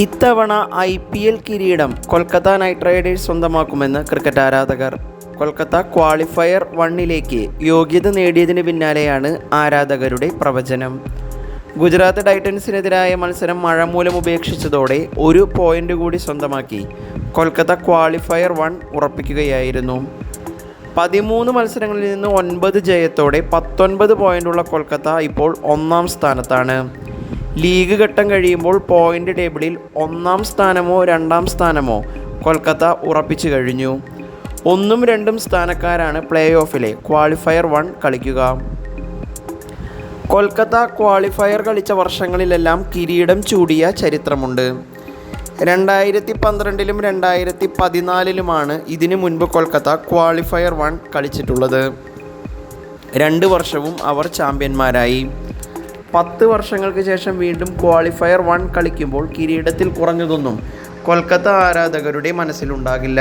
ഇത്തവണ I P L കിരീടം Kolkata Knight Riders സ്വന്തമാക്കുമെന്ന് ക്രിക്കറ്റ് ആരാധകർ. കൊൽക്കത്ത ക്വാളിഫയർ വണ്ണിലേക്ക് യോഗ്യത നേടിയതിന് പിന്നാലെയാണ് ആരാധകരുടെ പ്രവചനം. ഗുജറാത്ത് ടൈറ്റൻസിനെതിരായ മത്സരം മഴ മൂലം ഉപേക്ഷിച്ചതോടെ ഒരു പോയിന്റ് കൂടി സ്വന്തമാക്കി കൊൽക്കത്ത ക്വാളിഫയർ വൺ ഉറപ്പിക്കുകയായിരുന്നു. പതിമൂന്ന് മത്സരങ്ങളിൽ നിന്ന് ഒൻപത് ജയത്തോടെ പത്തൊൻപത് പോയിന്റുള്ള കൊൽക്കത്ത ഇപ്പോൾ ഒന്നാം സ്ഥാനത്താണ്. ലീഗ് ഘട്ടം കഴിയുമ്പോൾ പോയിന്റ് ടേബിളിൽ ഒന്നാം സ്ഥാനമോ രണ്ടാം സ്ഥാനമോ കൊൽക്കത്ത ഉറപ്പിച്ചു കഴിഞ്ഞു. ഒന്നും രണ്ടും സ്ഥാനക്കാരാണ് പ്ലേ ഓഫിലെ ക്വാളിഫയർ വൺ കളിക്കുക. കൊൽക്കത്ത ക്വാളിഫയർ കളിച്ച വർഷങ്ങളിലെല്ലാം കിരീടം ചൂടിയ ചരിത്രമുണ്ട്. രണ്ടായിരത്തി പന്ത്രണ്ടിലും രണ്ടായിരത്തി പതിനാലിലുമാണ് ഇതിനു മുൻപ് കൊൽക്കത്ത ക്വാളിഫയർ വൺ കളിച്ചിട്ടുള്ളത്. രണ്ട് വർഷവും അവർ ചാമ്പ്യന്മാരായി. പത്ത് വർഷങ്ങൾക്ക് ശേഷം വീണ്ടും ക്വാളിഫയർ വൺ കളിക്കുമ്പോൾ കിരീടത്തിൽ കുറഞ്ഞതൊന്നും കൊൽക്കത്ത ആരാധകരുടെ മനസ്സിലുണ്ടാകില്ല.